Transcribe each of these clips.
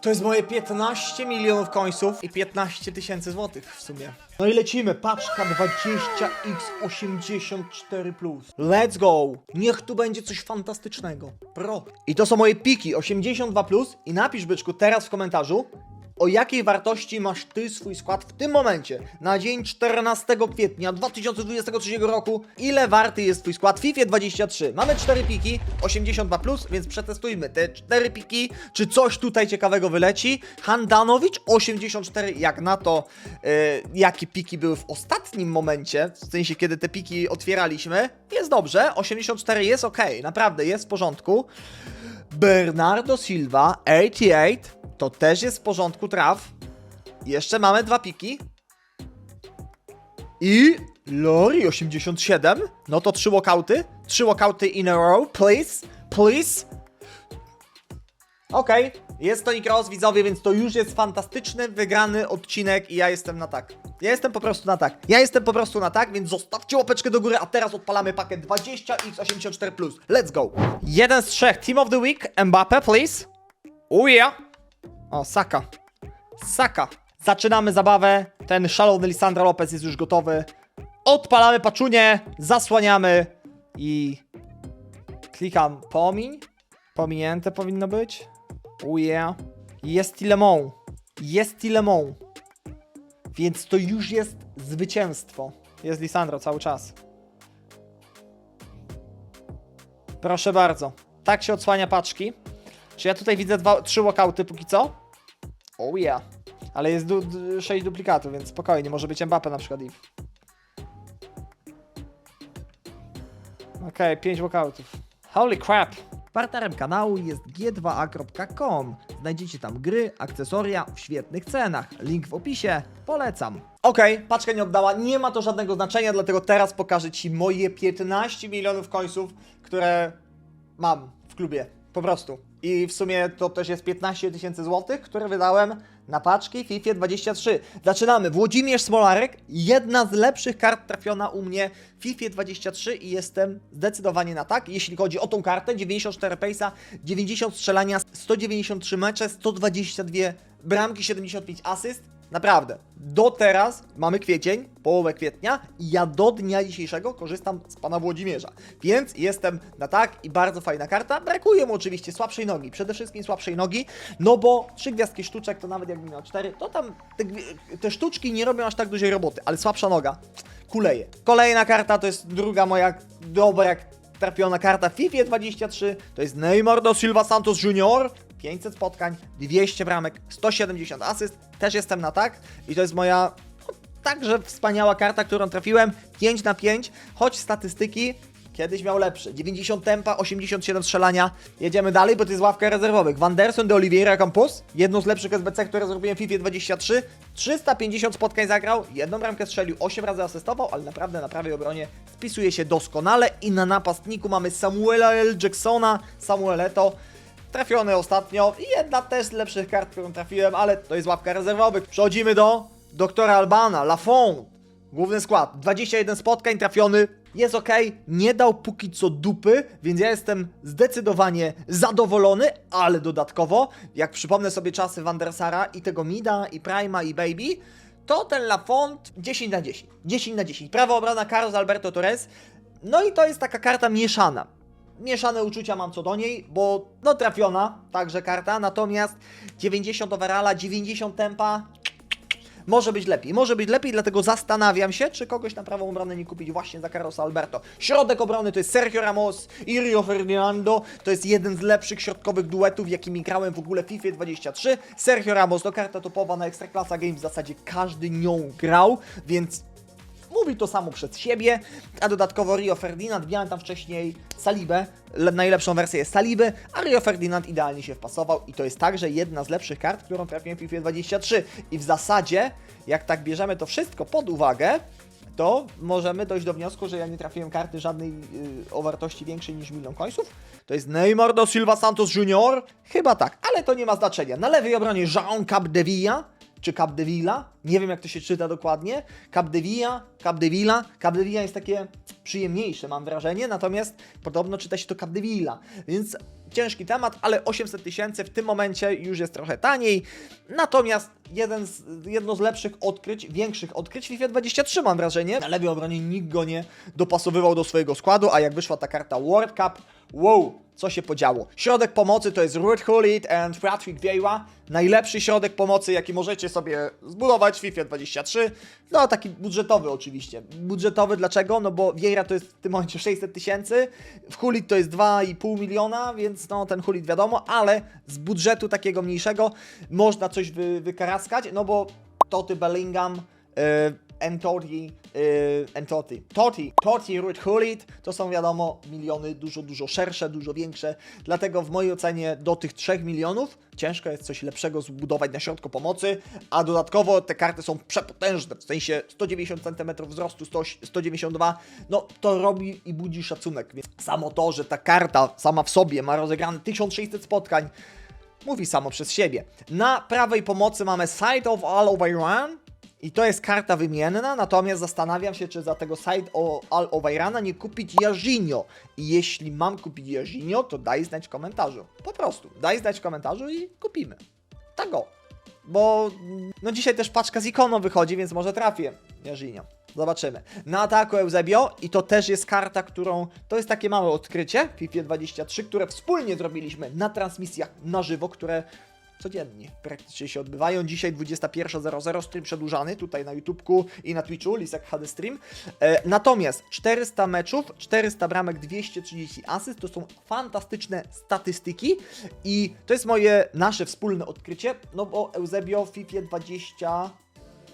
To jest moje 15 milionów końców i 15 tysięcy złotych w sumie. No i lecimy, paczka 20x84+. Let's go! Niech tu będzie coś fantastycznego. Pro. I to są moje piki 82+, i napisz byczku teraz w komentarzu, o jakiej wartości masz ty swój skład w tym momencie, na dzień 14 kwietnia 2023 roku, ile warty jest twój skład w FIFA 23. Mamy 4 piki, 82+, plus, więc przetestujmy te 4 piki, czy coś tutaj ciekawego wyleci. Handanowicz 84, jak na to, e, jakie piki były w ostatnim momencie, w sensie kiedy te piki otwieraliśmy, jest dobrze, 84 jest ok, naprawdę jest w porządku. Bernardo Silva 88 to też jest w porządku traf. Jeszcze mamy dwa piki. I Lori 87. No to trzy walkouty. Trzy walkouty in a row, please. Please. Okej, jest to Cross widzowie, więc to już jest fantastyczny, wygrany odcinek i ja jestem na tak. Ja jestem po prostu na tak. Ja jestem po prostu na tak, więc zostawcie łapeczkę do góry, a teraz odpalamy pakiet 20x84+. Let's go. Jeden z trzech. Team of the Week, Mbappe, please. Oh yeah. O, Saka. Saka. Zaczynamy zabawę. Ten szalony Lisandro Lopez jest już gotowy. Odpalamy paczunię, zasłaniamy i klikam pomiń. Pominięte powinno być. Oh yeah. Jest Tilemon. Jest Tilemon. Więc to już jest zwycięstwo. Jest Lisandro cały czas. Proszę bardzo. Tak się odsłania paczki. Czy ja tutaj widzę dwa, trzy walkouty póki co? Oh yeah. Ale jest du du 6 duplikatów, więc spokojnie, może być Mbappe na przykład. Okej, okay, 5 walkoutów. Holy crap! Partnerem kanału jest g2a.com. Znajdziecie tam gry, akcesoria w świetnych cenach. Link w opisie. Polecam. Okej, paczka nie oddała, nie ma to żadnego znaczenia, dlatego teraz pokażę Ci moje 15 milionów końców, które mam w klubie. Po prostu. I w sumie to też jest 15 tysięcy złotych, które wydałem na paczki FIFA 23. Zaczynamy. Włodzimierz Smolarek, jedna z lepszych kart trafiona u mnie w FIFA 23 i jestem zdecydowanie na tak. Jeśli chodzi o tą kartę, 94 pace'a, 90 strzelania, 193 mecze, 122 bramki, 75 asyst. Naprawdę, do teraz mamy kwiecień, połowę kwietnia i ja do dnia dzisiejszego korzystam z pana Włodzimierza. Więc jestem na tak i bardzo fajna karta. Brakuje mu oczywiście słabszej nogi, przede wszystkim słabszej nogi, no bo trzy gwiazdki sztuczek to nawet jakbym miał cztery, to tam te, te sztuczki nie robią aż tak dużej roboty, ale słabsza noga kuleje. Kolejna karta to jest druga moja dobra trafiona karta FIFA 23, to jest Neymar do Silva Santos Junior. 500 spotkań, 200 bramek, 170 asyst, też jestem na tak. I to jest moja no, także wspaniała karta, którą trafiłem, 5 na 5, choć statystyki kiedyś miał lepsze, 90 tempa, 87 strzelania, jedziemy dalej, bo to jest ławka rezerwowych, Wanderson de Oliveira Campos, jedną z lepszych SBC, które zrobiłem w FIFA 23, 350 spotkań zagrał, jedną bramkę strzelił, 8 razy asystował, ale naprawdę na prawej obronie spisuje się doskonale. I na napastniku mamy Samuela L. Jacksona, Samueleto, trafiony ostatnio i jedna też z lepszych kart, którą trafiłem, ale to jest łapka rezerwowych. Przechodzimy do doktora Albana, Lafont. Główny skład, 21 spotkań trafiony, jest ok, nie dał póki co dupy, więc ja jestem zdecydowanie zadowolony, ale dodatkowo, jak przypomnę sobie czasy Wandersara i tego Mida, i Prima, i Baby, to ten Lafont 10 na 10. 10 na 10. Prawa obrona Carlos Alberto Torres. No i to jest taka karta mieszana mieszane uczucia mam co do niej, bo no trafiona także karta, natomiast 90 overalla, 90 tempa może być lepiej, może być lepiej, dlatego zastanawiam się, czy kogoś na prawą obronę nie kupić właśnie za Carlosa Alberto. Środek obrony to jest Sergio Ramos i Rio Ferdinando, to jest jeden z lepszych środkowych duetów, jakimi grałem w ogóle w FIFA 23. Sergio Ramos to karta topowa na Ekstraklasa Games, w zasadzie każdy nią grał, więc mówi to samo przed siebie, a dodatkowo Rio Ferdinand, miałem tam wcześniej Salibę, le- najlepszą wersję jest Saliby, a Rio Ferdinand idealnie się wpasował i to jest także jedna z lepszych kart, którą trafiłem w FIFA 23 i w zasadzie, jak tak bierzemy to wszystko pod uwagę, to możemy dojść do wniosku, że ja nie trafiłem karty żadnej yy, o wartości większej niż milion końców. To jest Neymar do Silva Santos Junior? Chyba tak, ale to nie ma znaczenia. Na lewej obronie Jean Capdevilla, czy Capdevilla, Nie wiem, jak to się czyta dokładnie. Capdevilla, Capdevilla. Capdevilla jest takie przyjemniejsze, mam wrażenie, natomiast podobno czyta się to Capdevilla, więc ciężki temat, ale 800 tysięcy w tym momencie już jest trochę taniej. Natomiast jeden z, jedno z lepszych odkryć, większych odkryć w FIFA 23 mam wrażenie. Na lewej obronie nikt go nie dopasowywał do swojego składu, a jak wyszła ta karta World Cup, wow, co się podziało. Środek pomocy to jest Ruud Gullit and Patrick Vieira. Najlepszy środek pomocy, jaki możecie sobie zbudować w FIFA 23. No, taki budżetowy oczywiście. Budżetowy dlaczego? No bo Vieira to jest w tym momencie 600 tysięcy, w Hulit to jest 2,5 miliona, więc no ten Hulit wiadomo, ale z budżetu takiego mniejszego można coś wy, wykaraskać, no bo Toty Bellingham, yy, Entoti, yy, Entoti, Totti, Totti, Ruud to są wiadomo miliony dużo, dużo szersze, dużo większe, dlatego w mojej ocenie do tych 3 milionów ciężko jest coś lepszego zbudować na środku pomocy, a dodatkowo te karty są przepotężne, w sensie 190 cm wzrostu, 100, 192, no to robi i budzi szacunek, więc samo to, że ta karta sama w sobie ma rozegrane 1600 spotkań, mówi samo przez siebie. Na prawej pomocy mamy Side of All of Iran i to jest karta wymienna, natomiast zastanawiam się, czy za tego Side of All of Irana nie kupić Jarzinio. I jeśli mam kupić Jarzinio, to daj znać w komentarzu. Po prostu, daj znać w komentarzu i kupimy. Tak o. Bo no dzisiaj też paczka z ikoną wychodzi, więc może trafię Jarzinio. Zobaczymy. Na ataku Eusebio i to też jest karta, którą to jest takie małe odkrycie w FIFA 23, które wspólnie zrobiliśmy na transmisjach na żywo, które codziennie praktycznie się odbywają. Dzisiaj 21.00, stream przedłużany tutaj na YouTubku i na Twitchu, Lisek HD Stream. E, natomiast 400 meczów, 400 bramek, 230 asyst to są fantastyczne statystyki i to jest moje, nasze wspólne odkrycie, no bo Eusebio w FIFA 20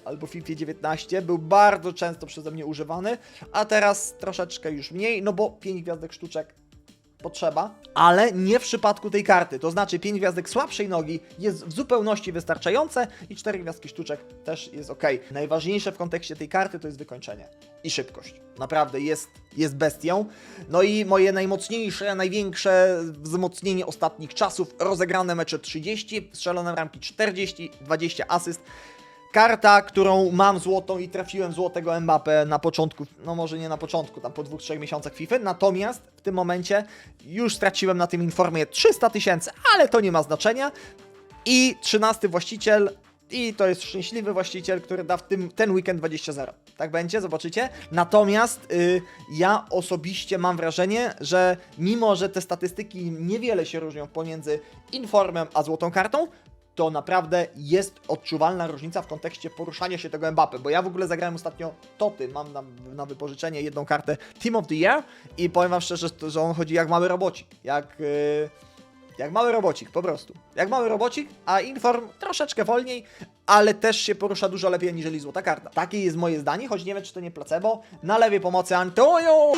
albo FIFA 19 był bardzo często przeze mnie używany, a teraz troszeczkę już mniej, no bo 5 gwiazdek sztuczek potrzeba, ale nie w przypadku tej karty. To znaczy 5 gwiazdek słabszej nogi jest w zupełności wystarczające i 4 gwiazdki sztuczek też jest ok. Najważniejsze w kontekście tej karty to jest wykończenie i szybkość. Naprawdę jest, jest bestią. No i moje najmocniejsze, największe wzmocnienie ostatnich czasów, rozegrane mecze 30, strzelone ramki 40, 20 asyst. Karta, którą mam złotą i trafiłem złotego Mbappé na początku, no może nie na początku, tam po dwóch, trzech miesiącach FIFA, natomiast w tym momencie już straciłem na tym informie 300 tysięcy, ale to nie ma znaczenia. I 13 właściciel, i to jest szczęśliwy właściciel, który da w tym, ten weekend 20-0. Tak będzie, zobaczycie. Natomiast y, ja osobiście mam wrażenie, że mimo, że te statystyki niewiele się różnią pomiędzy informem a złotą kartą, to naprawdę jest odczuwalna różnica w kontekście poruszania się tego Mbappé, bo ja w ogóle zagrałem ostatnio Toty, mam na, na wypożyczenie jedną kartę Team of the Year i powiem wam szczerze, że on chodzi jak mały robocik, jak... Yy, jak mały robocik, po prostu. Jak mały robocik, a Inform troszeczkę wolniej, ale też się porusza dużo lepiej niżeli złota karta. Takie jest moje zdanie, choć nie wiem, czy to nie placebo. Na lewej pomocy Antonio!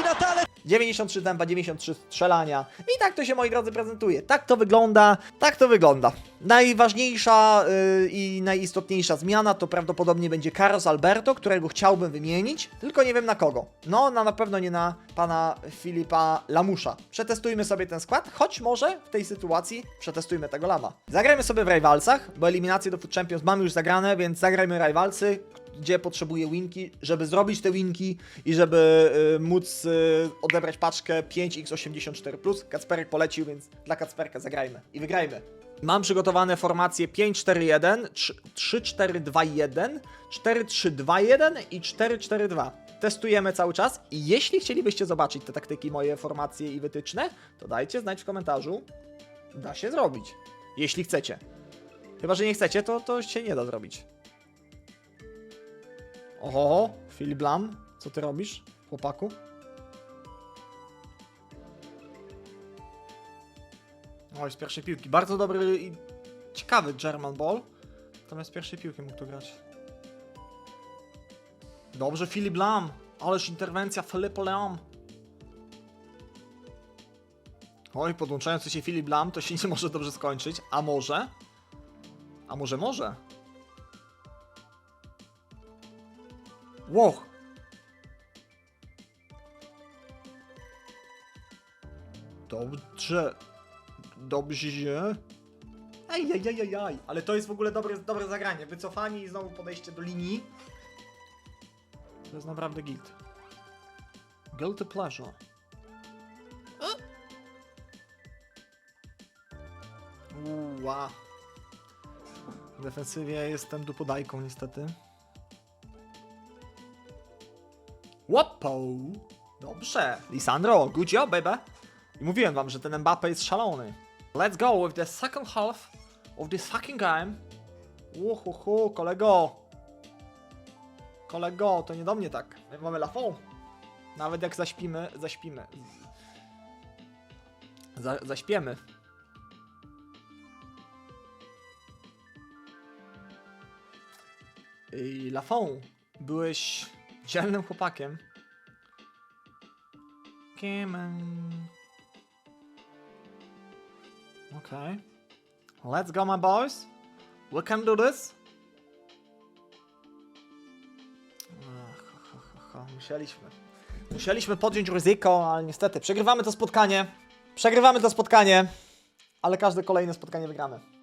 93 tempa, 93 strzelania. I tak to się, moi drodzy, prezentuje. Tak to wygląda, tak to wygląda. Najważniejsza yy, i najistotniejsza zmiana to prawdopodobnie będzie Carlos Alberto, którego chciałbym wymienić, tylko nie wiem na kogo. No, na, na pewno nie na pana Filipa Lamusza. Przetestujmy sobie ten skład, choć może w tej sytuacji przetestujmy tego Lama. Zagrajmy sobie w Rivalsach, bo eliminacje do Food Champions mamy już zagrane, więc zagrajmy Rivalsy, gdzie potrzebuję winki, żeby zrobić te winki i żeby y, móc y, odebrać paczkę 5x84+. Kacperek polecił, więc dla Kacperka zagrajmy i wygrajmy. Mam przygotowane formacje 5-4-1, 3-4-2-1, 4-3-2-1 i 4-4-2. Testujemy cały czas i jeśli chcielibyście zobaczyć te taktyki, moje formacje i wytyczne, to dajcie znać w komentarzu. Da się zrobić, jeśli chcecie. Chyba, że nie chcecie, to, to się nie da zrobić. Oho, Filip Lam, co ty robisz, chłopaku? Oj, z pierwszej piłki. Bardzo dobry i ciekawy German Ball. Natomiast z pierwszej piłki mógł tu grać. Dobrze, Filip Lam. Ależ interwencja Filipa Lam. Oj, podłączający się Filip Lam to się nie może dobrze skończyć. A może? Może może? Łoch! Dobrze. Dobrze. Ajajajajaj. Ale to jest w ogóle dobre, dobre zagranie. Wycofanie i znowu podejście do linii. To jest naprawdę guilt. Guilty pleasure. Uła. W defensywie jestem dupodajką niestety. Łopo! Dobrze. Lisandro, good job, baby. I mówiłem wam, że ten Mbappe jest szalony. Let's go with the second half of this fucking game. Uhuhu, kolego. Kolego, to nie do mnie tak. My mamy lafą. Nawet jak zaśpimy, zaśpimy. Za, zaśpiemy. Lafon, byłeś dzielnym chłopakiem. Kiemen. Okay. Let's go, my boys. We can do this. Musieliśmy. Musieliśmy podjąć ryzyko, ale niestety przegrywamy to spotkanie. Przegrywamy to spotkanie, ale każde kolejne spotkanie wygramy.